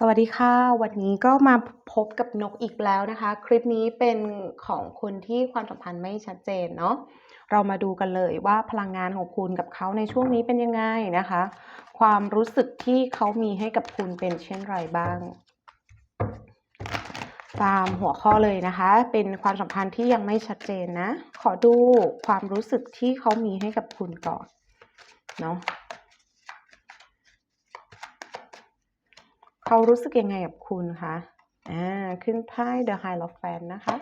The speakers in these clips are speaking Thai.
สวัสดีค่ะ วันนี้ก็มาพบกับนกอีกแล้วนะคะ คลิปนี้เป็นของคนที่ความสัมพันธ์ไม่ชัดเจนเนาะเรามาดูกันเลยว่าพลังงานของคุณกับเขาในช่วงนี้เป็นยังไงนะคะ ความรู้สึกที่เขามีให้กับคุณเป็นเช่นไรบ้างตามหัวข้อเลยนะคะ เป็นความสัมพันธ์ที่ยังไม่ชัดเจนนะ ขอดูความรู้สึกที่เขามีให้กับคุณก่อนเนาะ เขารู้สึกยังไงกับคุณคะอ่าขึ้นไพ่ The High of Fan นะคะ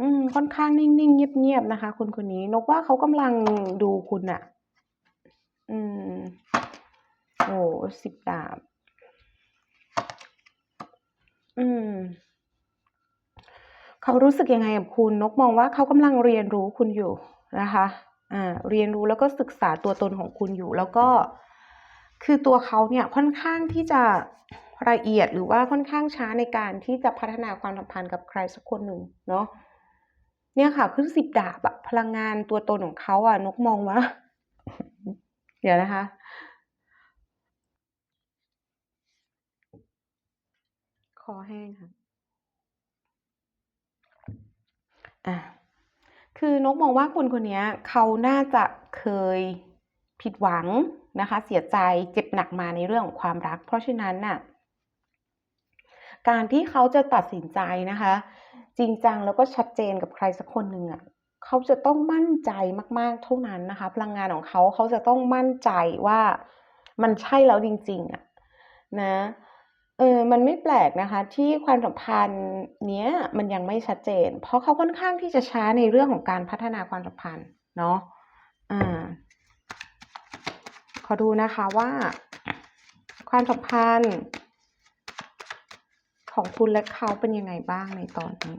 อืมค่อนข้างนิ่งๆ เงียบๆนะคะคนคนนี้นกว่าเขากำลังดูคุณอะอืมโอ้สิบดาบ อืมเขารู้สึกยังไงกับคุณนกมองว่าเขากำลังเรียนรู้คุณอยู่นะคะ อ่า เรียนรู้แล้วก็ศึกษาตัวตนของคุณอยู่ แล้วก็ คือตัวเขาเนี่ยค่อนข้างที่จะละเอียดหรือว่าค่อนข้างช้าในการที่จะพัฒนาความสัมพันธ์กับใครสักคนหนึ่งเนาะเนี่ยค่ะขึ้นสิบดาบอะพลังงานตัวตนของเขาอะนกมองว่า เดี๋ยวนะคะ คอแห้งค่ะอะคือนกมองว่าคนคนนี้เขาน่าจะเคยผิดหวัง นะคะ เสียใจเจ็บหนักมาในเรื่องของความรัก เพราะฉะนั้นน่ะการที่เขาจะตัดสินใจนะคะ จริงจังแล้วก็ชัดเจนกับใครสักคนหนึ่งอะเขาจะต้องมั่นใจมาก ๆ เท่านั้นนะคะ พลังงานของเขาเขาจะต้องมั่นใจว่ามันใช่แล้วจริง ๆอะนะเออมันไม่แปลกนะคะ ที่ความสัมพันธ์เนี้ยมันยังไม่ชัดเจน เพราะเขาค่อนข้างที่จะช้าในเรื่องของการพัฒนาความสัมพันธ์เนาะอ่า ขอดูนะคะว่า ความสัมพันธ์ของคุณและเขาเป็นยังไงบ้างในตอนนี้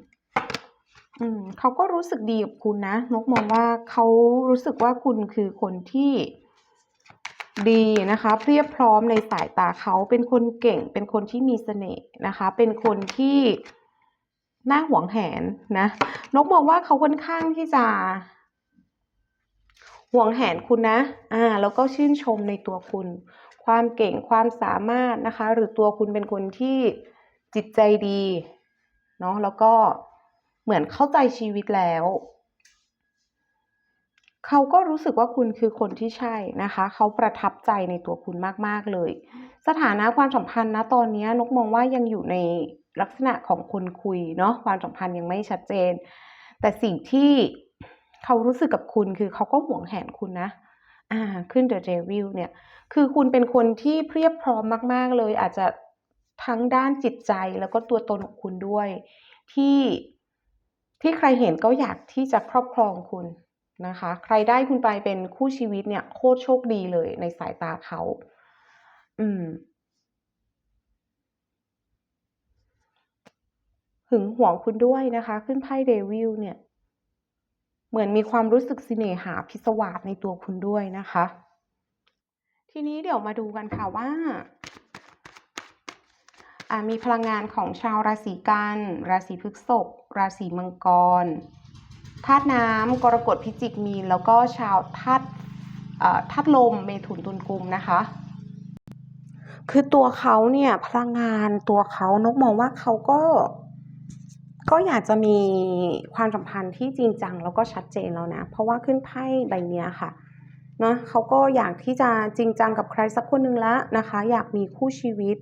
อืมเขาก็รู้สึกดีกับคุณนะ นกมองว่าเขารู้สึกว่าคุณคือคนที่ดีนะคะเพียบพร้อมในสายตาเขาเป็นคนเก่ง เป็นคนที่มีเสน่ห์นะคะ เป็นคนที่น่าหวงแหนนะ นกมองว่าเขาค่อนข้างที่จะ หวงแหนคุณนะอ่าแล้วก็ชื่นชมในตัวคุณ ความเก่งความสามารถนะคะ หรือตัวคุณเป็นคนที่จิตใจดีเนาะแล้วก็เหมือนเข้าใจชีวิตแล้วเขาก็รู้สึกว่าคุณคือคนที่ใช่นะคะ เขาประทับใจในตัวคุณมาก ๆ เลย สถานะความสัมพันธ์นะตอนนี้นกมองว่ายังอยู่ในลักษณะของคนคุยเนาะความสัมพันธ์ยังไม่ชัดเจน แต่สิ่งที่ เขารู้สึกกับคุณคือเขาก็หวงแหนคุณนะอ่าขึ้นเดอะเดวิลเนี่ย คือคุณเป็นคนที่เพียบพร้อมมาก ๆ เลย อาจจะทั้งด้านจิตใจแล้วก็ตัวตนของคุณด้วย ที่ที่ใครเห็นก็อยากที่จะครอบครองคุณนะคะ ใครได้คุณไปเป็นคู่ชีวิตเนี่ยโคตรโชคดีเลยในสายตาเขา อืมหึงหวงคุณด้วยนะคะ ขึ้นไพ่เดวิลเนี่ย เหมือนมีความรู้สึกสิเนหาพิศวาสในตัวคุณด้วยนะคะ ทีนี้เดี๋ยวมาดูกันค่ะว่าามีพลังงานของชาวราศีกัน ราศีพฤษภ ราศีมังกร ธาตุน้ำกรกฎพิจิกมีน แล้วก็ชาวธาตุธาตุลม เมถุนตุลกุมนะคะ คือตัวเขาเนี่ยพลังงานตัวเขานกมองว่าเขาก็ ก็อยากจะมีความสัมพันธ์ที่จริงจังแล้วก็ชัดเจนแล้วนะ เพราะว่าขึ้นไพ่ใบเนี้ยค่ะนะเขาก็อยากที่จะจริงจังกับใครสักคนหนึ่งแล้วนะคะ อยากมีคู่ชีวิต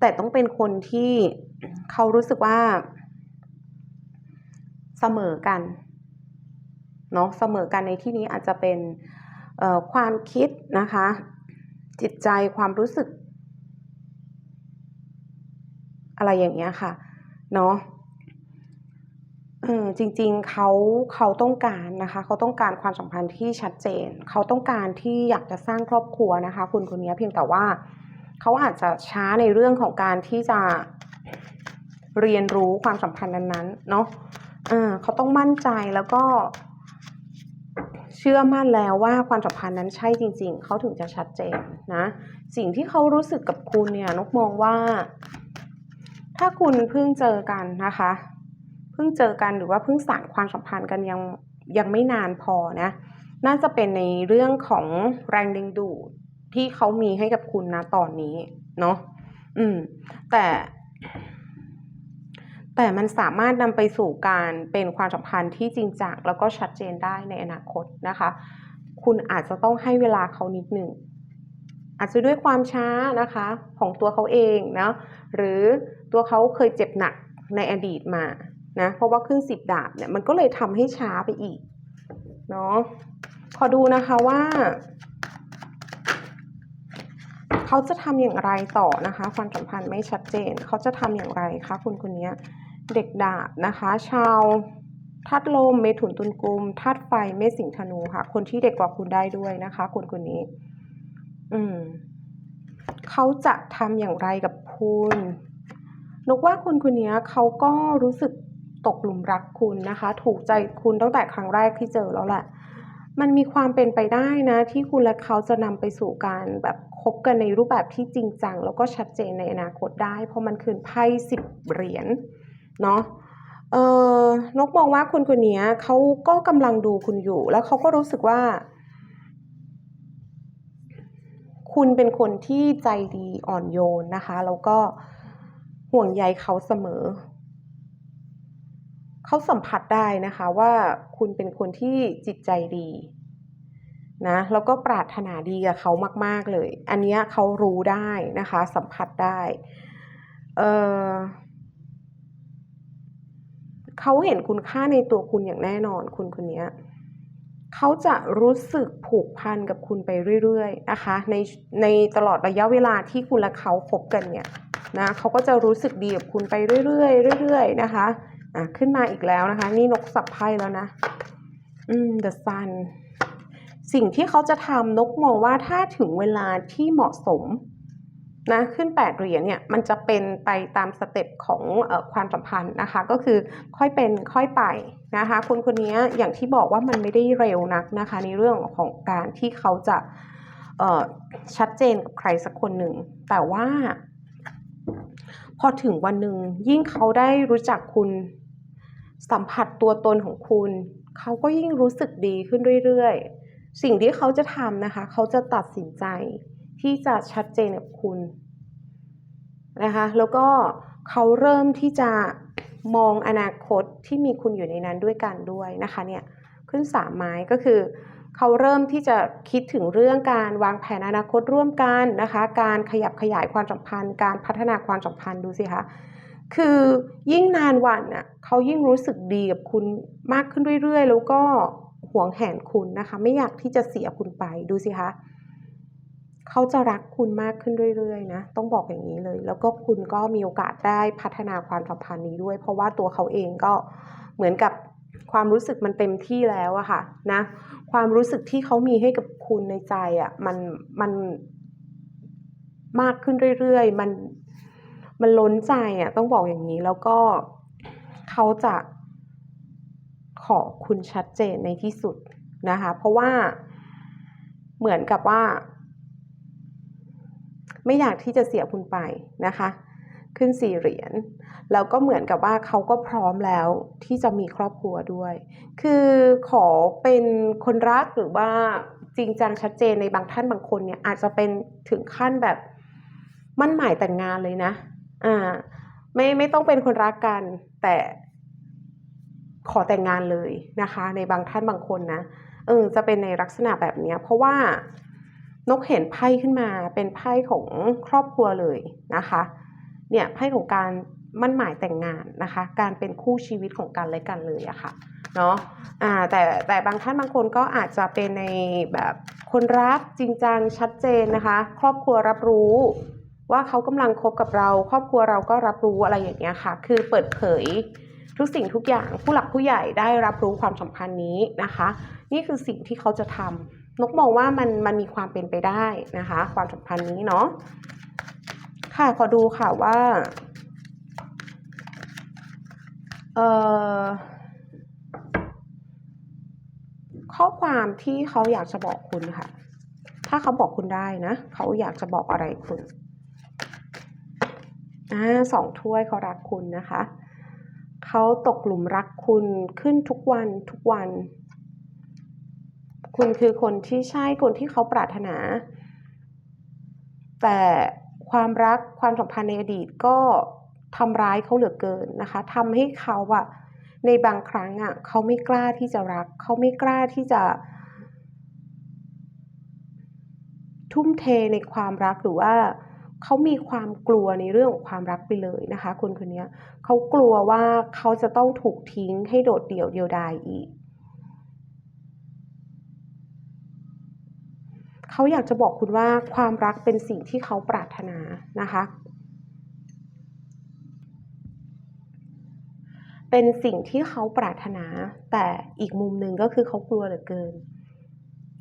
แต่ต้องเป็นคนที่เขารู้สึกว่า เสมอกันเนาะเสมอกันในที่นี้อาจจะเป็นความคิดนะคะ จิตใจความรู้สึก อะไรอย่างเงี้ยค่ะเนาะ เออ จริง ๆ เขา เขาต้องการนะคะ เขาต้องการความสัมพันธ์ที่ชัดเจน เขาต้องการที่อยากจะสร้างครอบครัวนะคะ คุณคนนี้เพียงแต่ว่าเขาอาจจะช้าในเรื่องของการที่จะเรียนรู้ความสัมพันธ์นั้นๆ เนาะเออเขาต้องมั่นใจแล้วก็ เชื่อมั่นแล้วว่าความสัมพันธ์นั้นใช่จริง ๆ เขาถึงจะชัดเจนนะ สิ่งที่เขารู้สึกกับคุณเนี่ยนกมองว่า ถ้าคุณเพิ่งเจอกันนะคะ เพิ่งเจอกันหรือว่าเพิ่งสานความสัมพันธ์กันยังยังไม่นานพอนะ น่าจะเป็นในเรื่องของแรงดึงดูดที่เขามีให้กับคุณณตอนนี้เนาะอืม แต่ แต่มันสามารถนำไปสู่การเป็นความสัมพันธ์ที่จริงจังแล้วก็ชัดเจนได้ในอนาคตนะคะ คุณอาจจะต้องให้เวลาเขานิดหนึ่งอาจจะด้วยความช้านะคะ ของตัวเขาเองนะหรือตัวเขาเคยเจ็บหนักในอดีตมา นะเพราะว่าขึ้นสิบดาบเนี่ยมันก็เลยทำให้ช้าไปอีกเนาะขอดูนะคะว่า เขาจะทำอย่างไรต่อนะคะความสัมพันธ์ไม่ชัดเจน เขาจะทำอย่างไรคะคุณคนนี้เด็กดาบนะคะ ชาวธาตุลมเมถุนตุลกุมธาตุไฟเมษสิงธนูค่ะ คนที่เด็กกว่าคุณได้ด้วยนะคะ คนคนนี้ อืมเขาจะทำอย่างไรกับคุณนกว่าคนคนนี้เขาก็รู้สึก ตกหลุมรักคุณนะคะ ถูกใจคุณตั้งแต่ครั้งแรกที่เจอแล้วแหละ มันมีความเป็นไปได้นะ ที่คุณและเขาจะนำไปสู่การแบบคบกันในรูปแบบที่จริงจัง แล้วก็ชัดเจนในอนาคตได้ เพราะมันคือไพ่สิบเหรียญเนาะเออนกมองว่าคนคนนี้เขาก็กำลังดูคุณอยู่ แล้วเขาก็รู้สึกว่า คุณเป็นคนที่ใจดีอ่อนโยนนะคะ แล้วก็ห่วงใยเขาเสมอ เขาสัมผัสได้นะคะว่าคุณเป็นคนที่จิตใจดีนะแล้วก็ปรารถนาดีกับเขามาก ๆเลย อันเนี้ยเขารู้ได้นะคะ สัมผัสได้เออเขาเห็นคุณค่าในตัวคุณอย่างแน่นอนคุณคนนี้เขาจะรู้สึกผูกพันกับคุณไปเรื่อยๆนะคะในในตลอดระยะเวลาที่คุณและเขาคบกันเนี่ยนะเขาก็จะรู้สึกดีกับคุณไปเรื่อยๆเรื่อยๆนะคะ อะขึ้นมาอีกแล้วนะคะ นี่นกสับไพ่แล้วนะ อืม the sun สิ่งที่เขาจะทำนกมองว่าถ้าถึงเวลาที่เหมาะสมนะขึ้นแปดเหรียญเนี่ยมันจะเป็นไปตามสเต็ปของออความสัมพันธ์นะคะ ก็คือค่อยเป็นค่อยไปนะคะคนคนนี้อย่างที่บอกว่ามันไม่ได้เร็วนักนะคะ ในเรื่องของการที่เขาจะชัดเจนกับใครสักคนหนึ่ง แต่ว่า พอถึงวันหนึ่งยิ่งเขาได้รู้จักคุณ สัมผัสตัวตนของคุณ เขาก็ยิ่งรู้สึกดีขึ้นเรื่อยๆ สิ่งที่เขาจะทำนะคะ เขาจะตัดสินใจที่จะชัดเจนกับคุณนะคะ แล้วก็เขาเริ่มที่จะมองอนาคตที่มีคุณอยู่ในนั้นด้วยกันด้วยนะคะเนี่ยขึ้นสามไม้ก็คือ เขาเริ่มที่จะคิดถึงเรื่องการวางแผนอนาคตร่วมกันนะคะ การขยับขยายความสัมพันธ์ การพัฒนาความสัมพันธ์ดูสิคะ คือยิ่งนานวันน่ะเขายิ่งรู้สึกดีกับคุณมากขึ้นเรื่อยๆ แล้วก็ห่วงแหนคุณนะคะ ไม่อยากที่จะเสียคุณไปดูสิคะเขาจะรักคุณมากขึ้นเรื่อยๆนะต้องบอกอย่างนี้เลย แล้วก็คุณก็มีโอกาสได้พัฒนาความสัมพันธ์นี้ด้วย เพราะว่าตัวเขาเองก็เหมือนกับความรู้สึกมันเต็มที่แล้วอะค่ะนะ ความรู้สึกที่เขามีให้กับคุณในใจอะมันมันมากขึ้นเรื่อยๆ มัน มันล้นใจอะต้องบอกอย่างนี้แล้วก็เขาจะขอคุณชัดเจนในที่สุดนะคะ เพราะว่าเหมือนกับว่า ไม่อยากที่จะเสียคุณไปนะคะ ขึ้นสี่เหรียญแล้วก็เหมือนกับว่าเขาก็พร้อมแล้วที่จะมีครอบครัวด้วย คือขอเป็นคนรักหรือว่าจริงจังชัดเจนในบางท่านบางคนเนี่ยอาจจะเป็นถึงขั้นแบบมั่นหมายแต่งงานเลยนะ อ่า ไม่ไม่ต้องเป็นคนรักกัน แต่ขอแต่งงานเลยนะคะ ในบางท่านบางคนนะเออจะเป็นในลักษณะแบบนี้เพราะว่านกเห็นไพ่ขึ้นมาเป็นไพ่ของครอบครัวเลยนะคะ เนี่ยไพ่ของการมั่นหมายแต่งงานนะคะ การเป็นคู่ชีวิตของกันและกันเลยอะค่ะเนาะอ่าแต่แต่บางท่านบางคนก็อาจจะเป็นในแบบคนรักจริงจังชัดเจนนะคะ ครอบครัวรับรู้ ว่าเขากำลังคบกับเรา ครอบครัวเราก็รับรู้อะไรอย่างเงี้ยค่ะ คือเปิดเผยทุกสิ่งทุกอย่างผู้หลักผู้ใหญ่ได้รับรู้ความสัมพันธ์นี้นะคะ นี่คือสิ่งที่เขาจะทำนกมองว่ามันมันมีความเป็นไปได้นะคะ ความสัมพันธ์นี้เนาะค่ะขอดูค่ะว่าเอ่อข้อความที่เขาอยากจะบอกคุณค่ะ ถ้าเขาบอกคุณได้นะ เขาอยากจะบอกอะไรคุณ อ่าสองถ้วยเขารักคุณนะคะ เขาตกหลุมรักคุณขึ้นทุกวันทุกวัน คุณคือคนที่ใช่คนที่เขาปรารถนา แต่คความรักความสัมพันธ์ในอดีตก็ทำร้ายเขาเหลือเกินนะคะทำให้เขาอะในบางครั้งอะเขาไม่กล้าที่จะรัก เขาไม่กล้าที่จะ ทุ่มเทในความรักหรือว่า เขามีความกลัวในเรื่องของความรักไปเลยนะคะ คนคนนี้เขากลัวว่าเขาจะต้องถูกทิ้งให้โดดเดี่ยวเดียวดายอีก เขาอยากจะบอกคุณว่าความรักเป็นสิ่งที่เขาปรารถนานะคะ เป็นสิ่งที่เขาปรารถนา แต่อีกมุมหนึ่งก็คือเขากลัวเหลือเกิน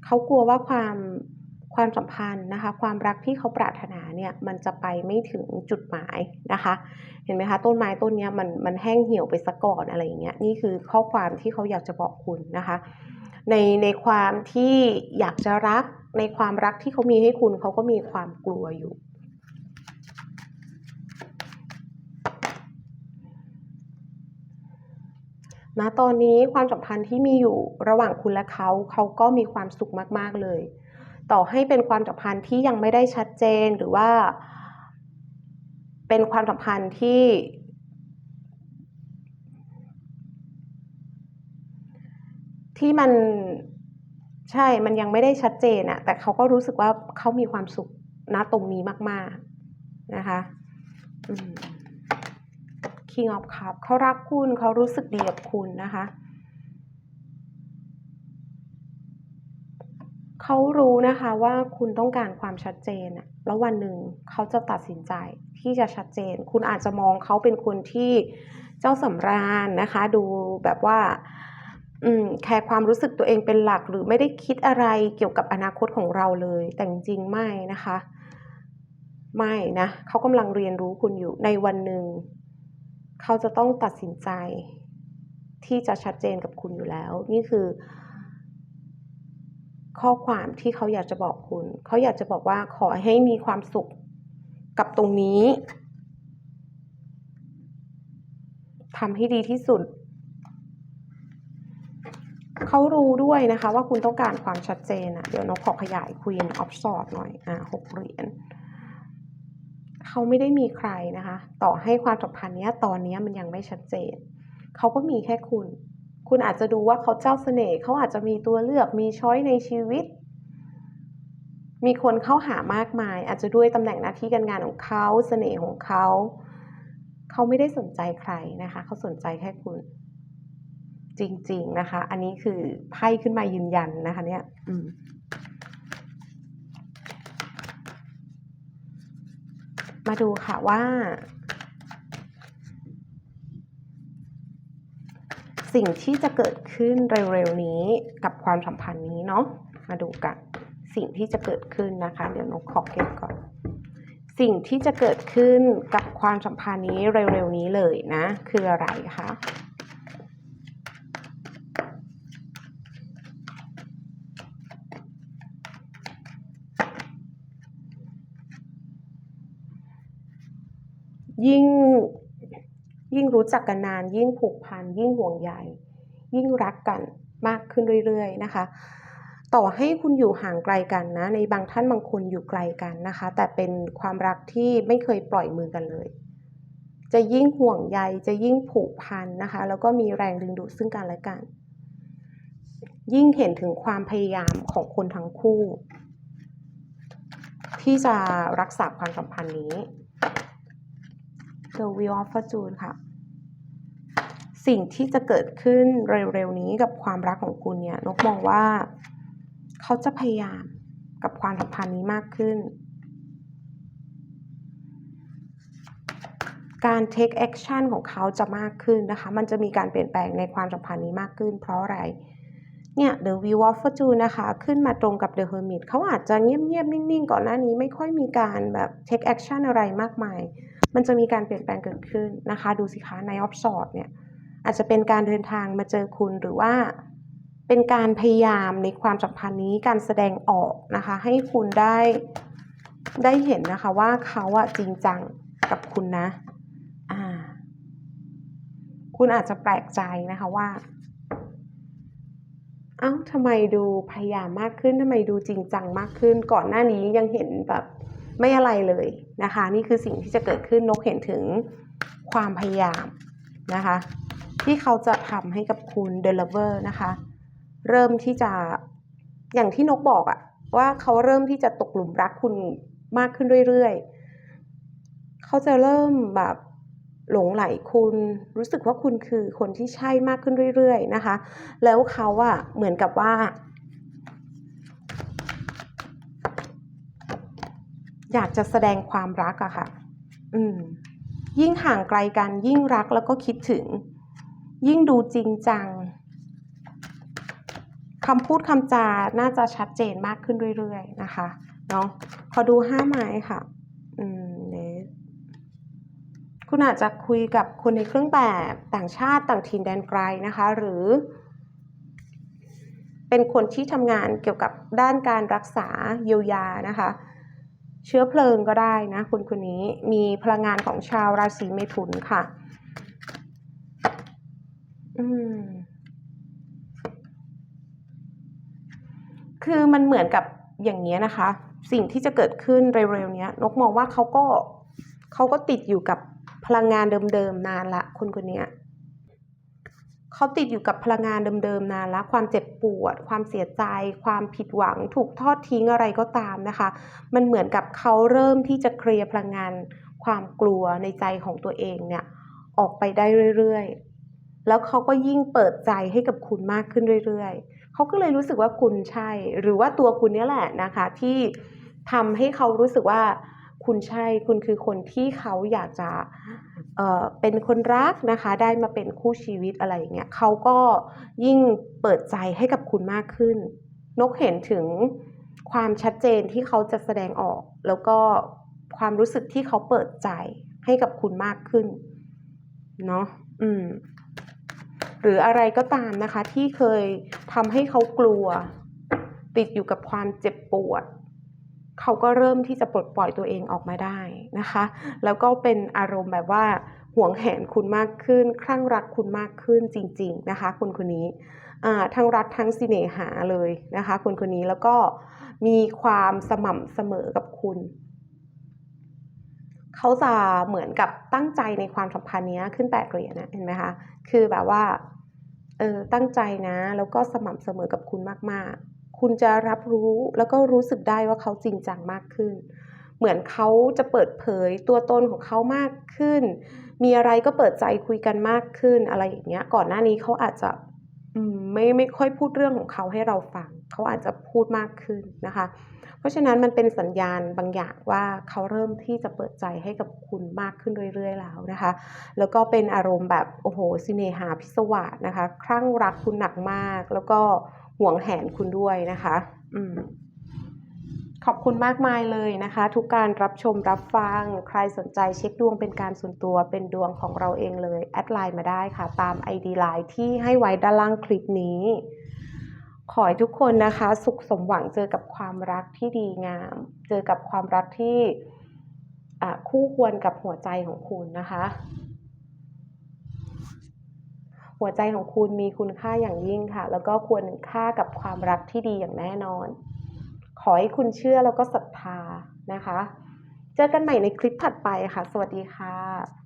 เขากลัวว่าความ ความสัมพันธ์นะคะ ความรักที่เขาปรารถนาเนี่ยมันจะไปไม่ถึงจุดหมายนะคะ เห็นไหมคะต้นไม้ต้นนี้มันมันแห้งเหี่ยวไปซะก่อนอะไรอย่างเงี้ยนี่คือข้อความที่เขาอยากจะบอกคุณนะคะ ในในความที่อยากจะรักในความรักที่เขามีให้คุณเขาก็มีความกลัวอยู่ณตอนนี้ความสัมพันธ์ที่มีอยู่ระหว่างคุณและเขาเขาก็มีความสุขมาก ๆ เลย ต่อให้เป็นความสัมพันธ์ที่ยังไม่ได้ชัดเจนหรือว่า เป็นความสัมพันธ์ที่ ที่มันใช่ มันยังไม่ได้ชัดเจนอะแต่เขาก็รู้สึกว่าเขามีความสุขณตรงนี้มาก ๆ นะคะ King of Cup เขารักคุณเขารู้สึกดีกับคุณนะคะ เขารู้นะคะว่าคุณต้องการความชัดเจนอะแล้ววันหนึ่งเขาจะตัดสินใจที่จะชัดเจน คุณอาจจะมองเขาเป็นคนที่เจ้าสำราญนะคะ ดูแบบว่าแคร์ความรู้สึกตัวเองเป็นหลัก หรือไม่ได้คิดอะไรเกี่ยวกับอนาคตของเราเลย แต่จริงๆไม่นะคะ ไม่นะเขากำลังเรียนรู้คุณอยู่ในวันหนึ่งเขาจะต้องตัดสินใจที่จะชัดเจนกับคุณอยู่แล้ว นี่คือ ข้อความที่เขาอยากจะบอกคุณ เขาอยากจะบอกว่าขอให้มีความสุขกับตรงนี้ทำให้ดีที่สุด เขารู้ด้วยนะคะ ว่าคุณต้องการความชัดเจนอะเดี๋ยวนกขอขยาย Queen of Swords หน่อย อ่าหกเหรียญเขาไม่ได้มีใครนะคะ ต่อให้ความสัมพันธ์เนี้ยตอนนี้มันยังไม่ชัดเจน เขาก็มีแค่คุณ คุณอาจจะดูว่าเขาเจ้าเสน่ห์เขาอาจจะมีตัวเลือกมีช้อยในชีวิต มีคนเข้าหามากมาย อาจจะด้วยตำแหน่งหน้าที่การงานของเขาเสน่ห์ของเขา เขาไม่ได้สนใจใครนะคะ เขาสนใจแค่คุณ จริง ๆนะคะ อันนี้คือไพ่ขึ้นมายืนยันนะคะ เนี่ยอืมมาดูค่ะว่า สิ่งที่จะเกิดขึ้นเร็วๆนี้กับความสัมพันธ์นี้เนาะมาดูกัน สิ่งที่จะเกิดขึ้นนะคะ เดี๋ยวนกขอเก็บก่อน สิ่งที่จะเกิดขึ้นกับความสัมพันธ์นี้เร็วๆนี้เลยนะ คืออะไรคะยิ่ง ยิ่งรู้จักกันนาน ยิ่งผูกพัน ยิ่งห่วงใยยิ่งรักกันมากขึ้นเรื่อยๆนะคะ ต่อให้คุณอยู่ห่างไกลกันนะ ในบางท่านบางคนอยู่ไกลกันนะคะ แต่เป็นความรักที่ไม่เคยปล่อยมือกันเลย จะยิ่งห่วงใยจะยิ่งผูกพันนะคะ แล้วก็มีแรงดึงดูดซึ่งกันและกัน ยิ่งเห็นถึงความพยายามของคนทั้งคู่ ที่จะรักษาความสัมพันธ์นี้ The Wheel of Fortune ค่ะ สิ่งที่จะเกิดขึ้นเร็วๆนี้กับความรักของคุณเนี่ยนกมองว่าเขาจะพยายามกับความสัมพันธ์นี้มากขึ้น การ take action ของเขาจะมากขึ้นนะคะ มันจะมีการเปลี่ยนแปลงในความสัมพันธ์นี้มากขึ้น เพราะอะไรเนี่ย The Wheel of Fortune นะคะ ขึ้นมาตรงกับ The Hermit เขาอาจจะเงียบๆ นิ่งๆ ก่อนหน้านี้ไม่ค่อยมีการแบบ take action อะไรมากมาย มันจะมีการเปลี่ยนแปลงเกิดขึ้นนะคะ ดูสิคะ Knight of Swords เนี่ยอาจจะเป็นการเดินทางมาเจอคุณหรือว่าเป็นการพยายามในความสัมพันธ์นี้การแสดงออกนะคะ ให้คุณได้ได้เห็นนะคะว่าเขาอะจริงจังกับคุณนะอ่าคุณอาจจะแปลกใจนะคะว่า เอ้าทำไมดูพยายามมากขึ้นทำไมดูจริงจังมากขึ้น ก่อนหน้านี้ยังเห็นแบบ ไม่อะไรเลยนะคะ นี่คือสิ่งที่จะเกิดขึ้นนกเห็นถึงความพยายามนะคะ ที่เขาจะทำให้กับคุณ The Lover นะคะ เริ่มที่จะอย่างที่นกบอกอะว่าเขาเริ่มที่จะตกหลุมรักคุณมากขึ้นเรื่อยๆ เขาจะเริ่มแบบหลงไหลคุณรู้สึกว่าคุณคือคนที่ใช่มากขึ้นเรื่อยๆนะคะ แล้วเขาอะเหมือนกับว่า อยากจะแสดงความรักอะค่ะ อืม ยิ่งห่างไกลกันยิ่งรักแล้วก็คิดถึง ยิ่งดูจริงจังคำพูดคำจา น่าจะชัดเจนมากขึ้นเรื่อยๆ นะคะ เนาะขอดูห้าไม้ค่ะ อืมเนคุณอาจจะคุยกับคนในเครื่องแบบต่างชาติต่างถิ่นแดนไกลนะคะ หรือ เป็นคนที่ทำงานเกี่ยวกับด้านการรักษาเยียวยานะคะ เชื้อเพลิงก็ได้นะคุณคนนี้มีพลังงานของชาวราศีเมถุนค่ะ อืม คือมันเหมือนกับอย่างนี้นะคะ สิ่งที่จะเกิดขึ้นเร็วๆนี้นกมองว่าเขาก็เขาก็ติดอยู่กับพลังงานเดิมๆนานละคนคนเนี้ย เขาติดอยู่กับพลังงานเดิมๆนานและความเจ็บปวด ความเสียใจ ความผิดหวัง ถูกทอดทิ้งอะไรก็ตามนะคะ มันเหมือนกับเขาเริ่มที่จะเคลียร์พลังงาน ความกลัวในใจของตัวเองเนี่ยออกไปได้เรื่อยๆ แล้วเขาก็ยิ่งเปิดใจให้กับคุณมากขึ้นเรื่อยๆ เขาก็เลยรู้สึกว่าคุณใช่ หรือว่าตัวคุณนี่แหละนะคะ ที่ทำให้เขารู้สึกว่าคุณใช่ คุณคือคนที่เขาอยากจะ เป็นคนรักนะคะ ได้มาเป็นคู่ชีวิตอะไรอย่างเงี้ยเขาก็ยิ่งเปิดใจให้กับคุณมากขึ้น นกเห็นถึงความชัดเจนที่เขาจะแสดงออก แล้วก็ความรู้สึกที่เขาเปิดใจให้กับคุณมากขึ้นเนาะอืม หรืออะไรก็ตามนะคะ ที่เคยทำให้เขากลัว ติดอยู่กับความเจ็บปวด เขาก็เริ่มที่จะปลดปล่อยตัวเองออกมาได้นะคะ แล้วก็เป็นอารมณ์แบบว่าห่วงแหนคุณมากขึ้น คลั่งรักคุณมากขึ้นจริง ๆ นะคะ คนคนนี้ทั้งรักทั้งสิเนหาเลยนะคะ คนคนนี้แล้วก็มีความสม่ำเสมอกับคุณ เขาจะเหมือนกับตั้งใจในความสัมพันธ์นี้ขึ้นแปดเหรียญนะเห็นไหมคะ คือแบบว่าเออตั้งใจนะ แล้วก็สม่ำเสมอกับคุณมากๆ คุณจะรับรู้แล้วก็รู้สึกได้ว่าเขาจริงจังมากขึ้น เหมือนเขาจะเปิดเผยตัวตนของเขามากขึ้น มีอะไรก็เปิดใจคุยกันมากขึ้นอะไรอย่างเงี้ย ก่อนหน้านี้เขาอาจจะไม่ไม่ค่อยพูดเรื่องของเขาให้เราฟัง เขาอาจจะพูดมากขึ้นนะคะ เพราะฉะนั้นมันเป็นสัญญาณบางอย่างว่าเขาเริ่มที่จะเปิดใจให้กับคุณมากขึ้นเรื่อยๆแล้วนะคะ แล้วก็เป็นอารมณ์แบบโอ้โหสิเนหาพิศวาสนะคะ คลั่งรักคุณหนักมาก แล้วก็ ห่วงแหนคุณด้วยนะคะ อืมขอบคุณมากมายเลยนะคะ ทุกการรับชมรับฟัง ใครสนใจเช็คดวงเป็นการส่วนตัวเป็นดวงของเราเองเลย แอดไลน์มาได้ค่ะ ตาม ID ไลน์ที่ให้ไว้ด้านล่างคลิปนี้ ขอให้ทุกคนนะคะ สุขสมหวังเจอกับความรักที่ดีงาม เจอกับความรักที่คู่ควรกับหัวใจของคุณนะคะ หัวใจของคุณมีคุณค่าอย่างยิ่งค่ะ แล้วก็ควรค่ากับความรักที่ดีอย่างแน่นอน ขอให้คุณเชื่อแล้วก็ศรัทธานะคะ เจอกันใหม่ในคลิปถัดไปค่ะ สวัสดีค่ะ